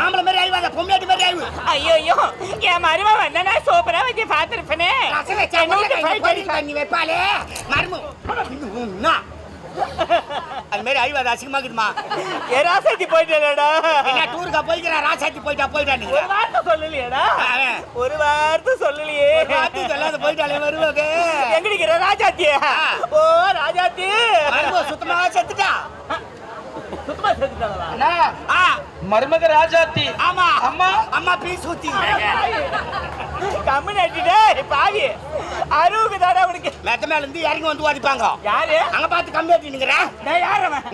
ஆம்பளை மாதிரி ஆய்வாத பொம்மையாட்டி மாதிரி ஆய்வு ஐயோ என் மரும வந்தா நான் சூப்பரா வச்சு பாத்துருப்பேனே நீ வைப்பாளே. என்ன? அது மாதிரி ஐவாத அசிங்கமாக்குதுமா ராசாத்தி போயிட்டேடா என்ன டூருக்கா போய்க்கிறா? ராசாத்தி போயிட்டா போயிட்டா நீங்க ஒரு வார்த்தை சொல்லலையேடா. ஒரு வார்த்தை சொல்லலையே. ஒரு வார்த்தை சொல்லாத போயிட்டாலே வருவாங்க எங்கடிக்கிற ராஜாத்திய ஓ ராஜாத்தி சுத்தமா செத்துட்டா? சுத்தமா ஆ, மருமக ராஜாத்தி ஆமா. அம்மா. அம்மா பீஸ் ஊத்தி. கம்மி நட்டிட்டே பாவி அருவுக்கு தாடா உனக்கு மெத்த மேல இருந்து இறங்கி வந்து வாதிப்பாங்க? யாரு? அங்க பார்த்து கம்மி ஆட்டினுங்கிறேன் நான் யார் அவன்?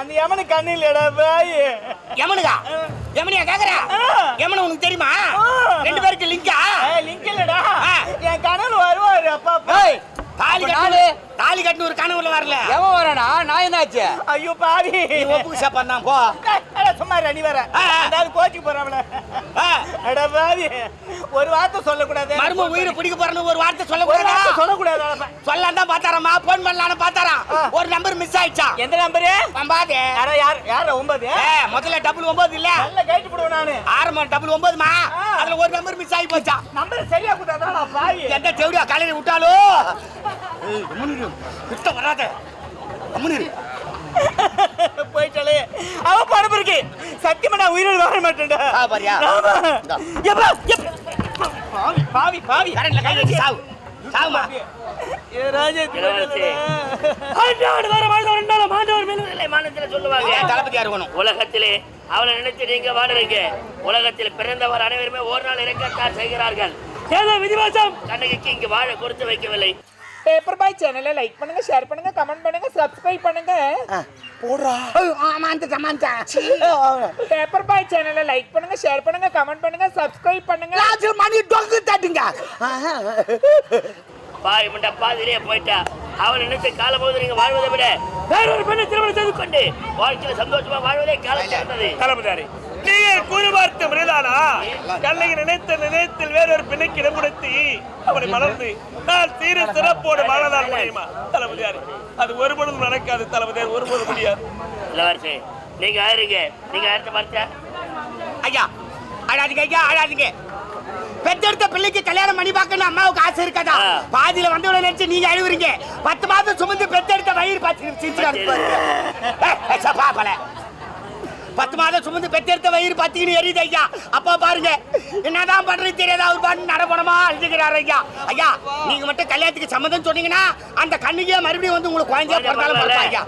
அந்த யமனு கண்ணு இல்லடா பாய். யமனுக்கா? யமனியா கேக்குறா. யமனு உனக்கு தெரியுமா. ரெண்டு பேருக்கு லிங்கா? லிங்க் இல்லடா. என் கனவுல வருவாரு அப்பா. ஏய் தாலி கட்டு? தாலி கட்டுன்னு ஒரு கனவுல வரல. எவன் வரானா? நான் என்னாச்சு? ஐயோ பாவி. ஒப்புக்கு சாப்பாடு தான் போ. சும்மா நீ வர. அதாவது கோச்சிக்கு போறாங்களே ஆ, அட பாவி. ஒரு வார்த்தை சொல்லக்கூடாது. மரும உயிரை பிடிக்க போறன்னு ஒரு வார்த்தை சொல்லக்கூடாதா? சொல்லக்கூடாது சொல்லலாம் தான் பாத்தாரம்மா போன் பண்ணலாம்னு பாத்தாராம் ஆ. ஒரு நம்பர் மிஸ் ஆயிடுச்சா? எந்த நம்பரு பாது அட யார் யார் ஒன்பது? முதல்ல டபுள் ஒன்பது இல்ல? நல்ல கைட்டு போடுவேன் நானு. ஆரம்பம் டபுள் ஒன்பதுமா. அதுல ஒரு நம்பர் மிஸ் ஆகி போச்சா? நம்பர் சரியா நான் பாவி. எந்த தேவடியா கலையில விட்டாலோ. கிட்ட வராத. கம்முனு இரு. போயிட்டாலே. அவ பணம் இருக்கு சத்தியமா நான் உயிரோடு வர மாட்டேன்டா. பாரியா? எப்பா. பாவி பாவி பாவி. கரண்ட்ல கை வச்சு சாவு? சாவுமா? ஏ ராஜா இளவரசி. ஆண்டாடு வர மாட்டோம் ரெண்டாலும் மாண்டவர் மேல மாநிலத்துல சொல்லுவாங்க. தளபதியா இருக்கணும் உலகத்திலே அவளை நினைச்சு நீங்க வாடுறீங்க உலகத்தில் பிறந்தவர் அனைவருமே ஒரு நாள் இறக்கத்தான் செய்கிறார்கள். ஏதோ விதிவாசம்? கண்ணகிக்கு இங்கு வாழ கொடுத்து வைக்கவில்லை. பேப்பர் பாய் சேனலை லைக் பண்ணுங்க ஷேர் பண்ணுங்க கமெண்ட் பண்ணுங்க சப்ஸ்கிரைப் பண்ணுங்க. போடுறா. ஆமாந்த சமாந்தா பேப்பர் பாய் சேனலை லைக் பண்ணுங்க ஷேர் பண்ணுங்க கமெண்ட் பண்ணுங்க சப்ஸ்கிரைப் பண்ணுங்க. லாஜர் மணி டொங்கு தட்டுங்க. பாய் முண்ட பாதிரியே போயிட்டா. அவளை நினைத்து காலம்போது நீங்க வாழ்வதை விட வேறொரு பெண்ணை திருமணம் செய்து கொண்டு வாழ்க்கையில சந்தோஷமா வாழ்வதே காலம் சிறந்தது தளபதியாரே நீங்கள் கூறு பார்த்த முறைதானா கல்லையை நினைத்த நினைத்தில் வேறொரு பெண்ணுக்கு இடம் கொடுத்து அவனை மலர்ந்து நான் சீர சிறப்போடு வாழதான் முடியுமா? தளபதியாரே அது ஒருபொழுதும் நடக்காது தளபதியார் ஒருபோதும் முடியாது. இளவரசி நீங்க ஆயிருங்க. நீங்க ஆயிரத்த பார்த்தா ஐயா அழாதீங்க ஐயா அழாதீங்க பெத்தெடுத்த பிள்ளைக்கு கல்யாணம் பண்ணி பார்க்கணும் அம்மாவுக்கு ஆசை இருக்காதா. பாதியில வந்தவளை நினைச்சு நீங்க அழுவுறீங்க. பத்து மாதம் சுமந்து பெத்தெடுத்த வயிறு பார்த்து சிரிச்சு பாப்பல பத்து மாதம் சுமந்து பெத்தெடுத்த வயிறு பத்தின்னு எரியுது ஐயா. அப்பா பாருங்க. என்னதான் பண்றது தெரியாத அவர் பாட்டு நடப்படமா அழுதுகிறார் ஐயா. ஐயா நீங்க மட்டும் கல்யாணத்துக்கு சம்மதம் சொன்னீங்கன்னா அந்த கண்ணுக்கே மறுபடியும் வந்து உங்களுக்கு குழந்தைய பிறந்தாலும் ஐயா.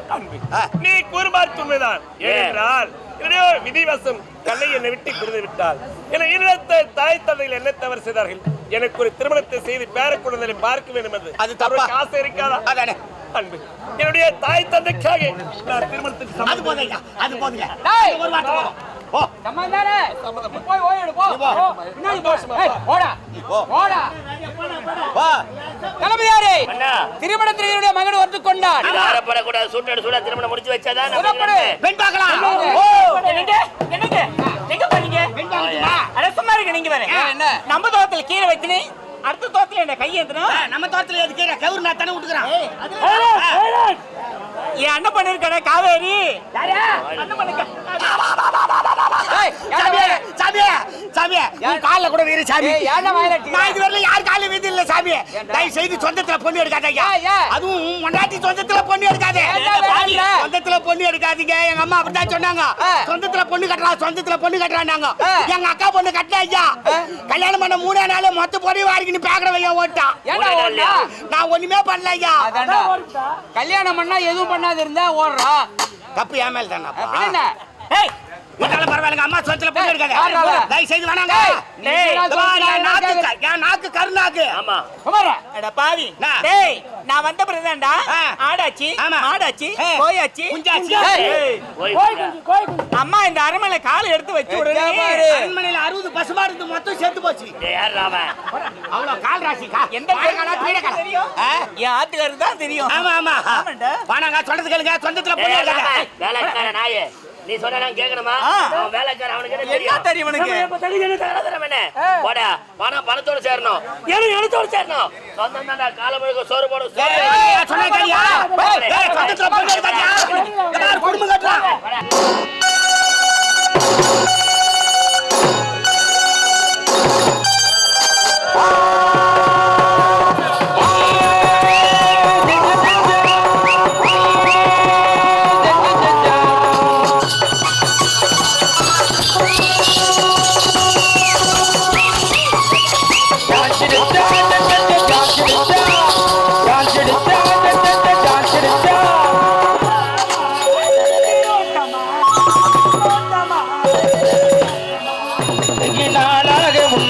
நீ கூறு பார்த்த உண்மைதான் ஏன்? ஏனென்றால் என்னுடைய விதிவசம் கல்லை என்னை விட்டு கொடுத்து விட்டால் என இல்லத்தை தாய் தந்தையில் என்ன தவறு செய்தார்கள்? எனக்கு ஒரு திருமணத்தை செய்து பேர குழந்தைகளை பார்க்க வேண்டும் என்று. அது தப்பா? ஆசை இருக்காதா? அதானே? அன்பு. என்னுடைய தாய் தந்தைக்காக நான் திருமணத்துக்கு அது ஐயா அது போதுங்க. டேய். ஒரு போய் ஓடிடு போ. நீ போ. போ. பின்னாடி போ. ஏய், போடா. போ. போடா. வா தளபதியாரே அண்ணா. திருமணத்தில் என்னுடைய மகன் ஒத்துக் கொண்டான் இது ஆரப்படக்கூடாது சூட்டோட சூடா திருமணம் முடிச்சு வச்சாதான். பெண் பார்க்கலாம். நம்ம தோட்டத்துல கீரை வைக்கணே அடுத்த தோட்டத்துல என்ன கை ஏத்தணும் ஆ, நம்ம தோட்டத்துல எதுக்கு கவுர் நான் தானே விட்டுக்கிறேன் என் அண்ணன் பண்ணிருக்கட காவேரி. அண்ணன் பண்ணிருக்க உன் கால்ல கூட வீரு சாமி? நான் இதுவரையில யார் காலையும் வீதி இல்ல சாமி? தயவு செய்து சொந்தத்துல பொண்ணு எடுக்காத ஐயா ஏன், ஏன்? அதுவும் பொண்டாட்டி சொந்தத்துல பொண்ணு எடுக்காதே? சொந்தத்துல பொண்ணு எடுக்காதீங்க எங்க அம்மா அப்படிதான் சொன்னாங்க. சொந்தத்துல பொண்ணு கட்டுறா சொந்தத்துல பொண்ணு கட்டுறாங்க. எங்க அக்கா பொண்ணு கட்டினா ஐயா. கல்யாணம் பண்ண மூணே நாள் மொத்த பொடி வாரிக்கின்னு பேக்கற வையா ஓட்டான்? நான் ஒண்ணுமே பண்ணல ஐயா அதான்டா. கல்யாணம் பண்ணா எதுவும் பண்ணாது இருந்தா ஓடுறான் தப்பு ஏன் மேல தானே இருந்தாலும் பரவாயில்லைங்க அம்மா சொத்துல யார்றா அவ? தயவு செய்து வேணாங்க. நாக்கு என் நாக்கு கருநாக்கு. ஆமா. அட பாவி? டேய் நான் வந்த பிறகுதான்டா. ஆடாச்சி ஏ. கோயாச்சி. குஞ்சாச்சி. போய் அம்மா இந்த அரமனை கால் எடுத்து வச்சு உடனே. அரண்மனையில அறுபது பசுமா இருந்து மொத்தம் செத்து போச்சு. அவ்வளவு கால் ராசிக்கா எந்த? தெரியும்? என் ஆத்துக்காரர் தான் தெரியும். ஆமா ஆமா. ஆமாண்டா. வானாங்க சொல்றது கேளுங்க. சொந்தத்துல வேலைக்கார நாயே. நீ சொன்ன நான் கேட்கணுமா அவன் வேலைக்கார அவனுக்கு என்ன தெரியும்? எனக்கு இப்ப தெரிஞ்சு என்ன தகராதரம் என்ன? போட பணம் பணத்தோட சேரணும். எனக்கு எழுத்தோட சேரணும். சொந்தம் தான்டா காலம் முழுக்க சோறு போடும் சொல்லுங்க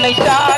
Lisa.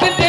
Happy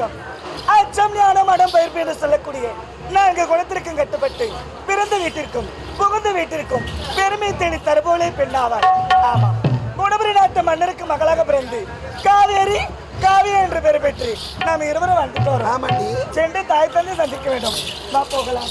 வணக்கம். அச்சம் ஞானம் அடம் பயிர்ப்பு என்று சொல்லக்கூடிய நான்கு குணத்திற்கும் கட்டுப்பட்டு பிறந்த வீட்டிற்கும் புகுந்த வீட்டிற்கும் பெருமை தேடி தருபோலே பெண்ணாவார் ஆமா குணபுரி நாட்டு மன்னருக்கு மகளாக பிறந்து காவேரி காவியா என்று பெயர் பெற்று நாம் இருவரும் வந்துட்டு வரோம். ஆமாண்டி. சென்று தாய் தந்தை சந்திக்க வேண்டும். வா போகலாம்.